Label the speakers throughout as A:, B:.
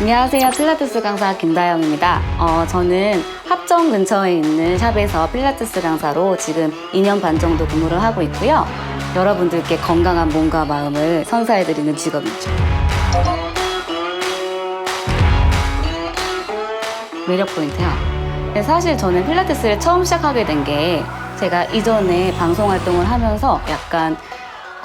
A: 안녕하세요. 필라테스 강사 김다영입니다. 어, 저는 합정 근처에 있는 샵에서 필라테스 강사로 지금 2년 반 정도 근무를 하고 있고요. 여러분들께 건강한 몸과 마음을 선사해드리는 직업이죠. 매력 포인트요. 네, 사실 저는 필라테스를 처음 시작하게 된 게 제가 이전에 방송 활동을 하면서 약간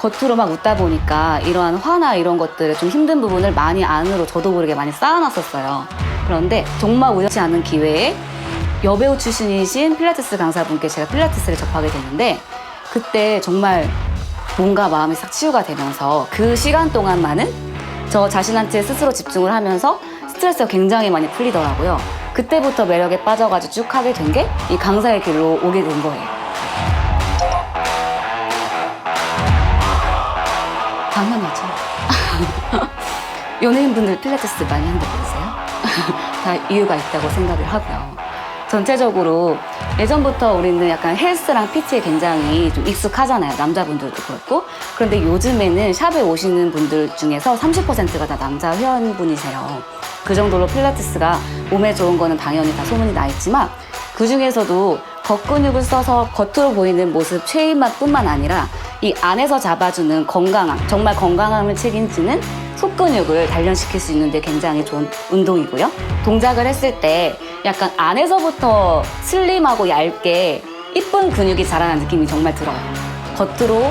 A: 겉으로 막 웃다 보니까 이러한 화나 이런 것들을 좀 힘든 부분을 많이 안으로 저도 모르게 많이 쌓아놨었어요. 그런데 정말 우연치 않은 기회에 여배우 출신이신 필라테스 강사분께 제가 필라테스를 접하게 됐는데 그때 정말 몸과 마음이 싹 치유가 되면서 그 시간 동안만은 저 자신한테 스스로 집중을 하면서 스트레스가 굉장히 많이 풀리더라고요. 그때부터 매력에 빠져가지고 쭉 하게 된 게 이 강사의 길로 오게 된 거예요. 당연하죠. 연예인분들 필라테스 많이 한다 그러세요? 다 이유가 있다고 생각을 하고요. 전체적으로 예전부터 우리는 약간 헬스랑 PT에 굉장히 좀 익숙하잖아요. 남자분들도 그렇고. 그런데 요즘에는 샵에 오시는 분들 중에서 30%가 다 남자 회원분이세요. 그 정도로 필라테스가 몸에 좋은 거는 당연히 다 소문이 나 있지만 그 중에서도 겉근육을 써서 겉으로 보이는 모습 최인맛뿐만 아니라 이 안에서 잡아주는 건강함, 정말 건강함을 책임지는 속근육을 단련시킬 수 있는데 굉장히 좋은 운동이고요. 동작을 했을 때 약간 안에서부터 슬림하고 얇게 이쁜 근육이 자라는 느낌이 정말 들어요. 겉으로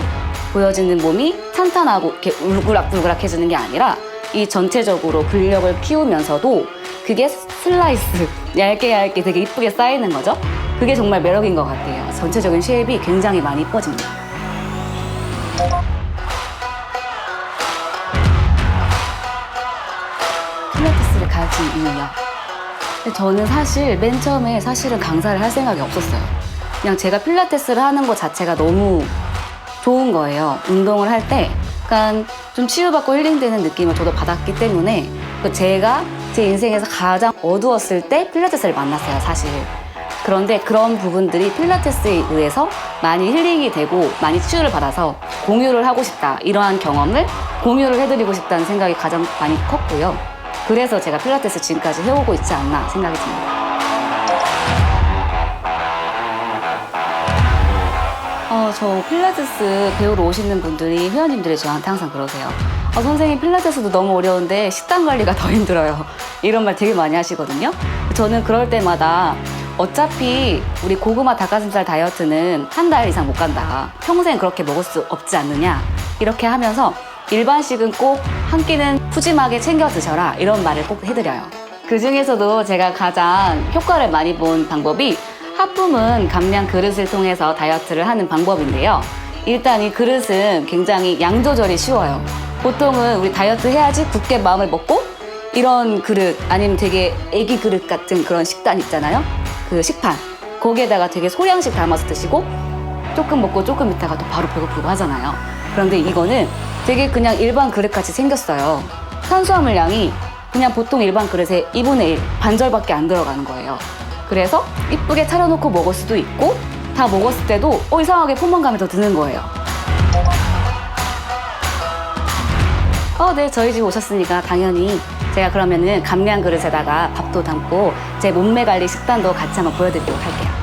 A: 보여지는 몸이 탄탄하고 이렇게 울그락불그락해지는 게 아니라 이 전체적으로 근력을 키우면서도 그게 슬라이스 얇게 얇게 되게 이쁘게 쌓이는 거죠. 그게 정말 매력인 것 같아요. 전체적인 쉐입이 굉장히 많이 이뻐집니다. 근데 저는 사실 맨 처음에 사실은 강사를 할 생각이 없었어요. 그냥 제가 필라테스를 하는 것 자체가 너무 좋은 거예요. 운동을 할 때 약간 좀 치유받고 힐링되는 느낌을 저도 받았기 때문에 그 제가 제 인생에서 가장 어두웠을 때 필라테스를 만났어요, 사실. 그런데 그런 부분들이 필라테스에 의해서 많이 힐링이 되고 많이 치유를 받아서 공유를 하고 싶다. 이러한 경험을 공유를 해드리고 싶다는 생각이 가장 많이 컸고요. 그래서 제가 필라테스 지금까지 해오고 있지 않나 생각이 듭니다. 어, 저 필라테스 배우러 오시는 분들이 회원님들이 저한테 항상 그러세요. 어, 선생님 필라테스도 너무 어려운데 식단 관리가 더 힘들어요. 이런 말 되게 많이 하시거든요. 저는 그럴 때마다 어차피 우리 고구마 닭가슴살 다이어트는 한 달 이상 못 간다. 평생 그렇게 먹을 수 없지 않느냐. 이렇게 하면서 일반식은 꼭 한 끼는 푸짐하게 챙겨 드셔라. 이런 말을 꼭 해드려요. 그 중에서도 제가 가장 효과를 많이 본 방법이 하품은 감량 그릇을 통해서 다이어트를 하는 방법인데요. 일단 이 그릇은 굉장히 양 조절이 쉬워요. 보통은 우리 다이어트 해야지 굳게 마음을 먹고 이런 그릇 아니면 되게 애기 그릇 같은 그런 식단 있잖아요. 그 식판. 거기에다가 되게 소량씩 담아서 드시고 조금 먹고 조금 있다가 또 바로 배고프고 하잖아요. 그런데 이거는 되게 그냥 일반 그릇같이 생겼어요. 탄수화물 양이 그냥 보통 일반 그릇의 2분의 1, 반절밖에 안 들어가는 거예요. 그래서 이쁘게 차려놓고 먹을 수도 있고 다 먹었을 때도 어, 이상하게 포만감이 더 드는 거예요. 어, 네, 저희 집 오셨으니까 당연히 제가 그러면은 감량 그릇에다가 밥도 담고 제 몸매 관리 식단도 같이 한번 보여드리도록 할게요.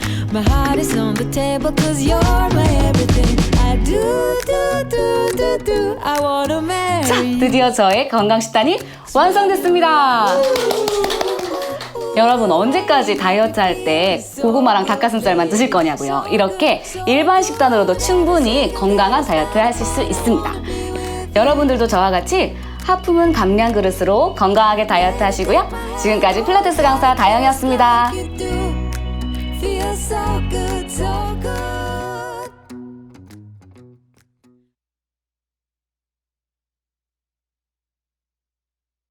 B: My heart is on the table, cause you're my everything. I do, do, do, do, do. I wanna marry. you.
A: 드디어 저의 건강 식단이 완성됐습니다. 여러분 언제까지 다이어트 할 때 고구마랑 닭가슴살만 드실 거냐고요. 이렇게 일반 식단으로도 충분히 건강한 다이어트 하실 수 있습니다. 여러분들도 저와 같이 하품은 감량 그릇으로 건강하게 다이어트 하시고요. 지금까지 필라테스 강사 다영이었습니다.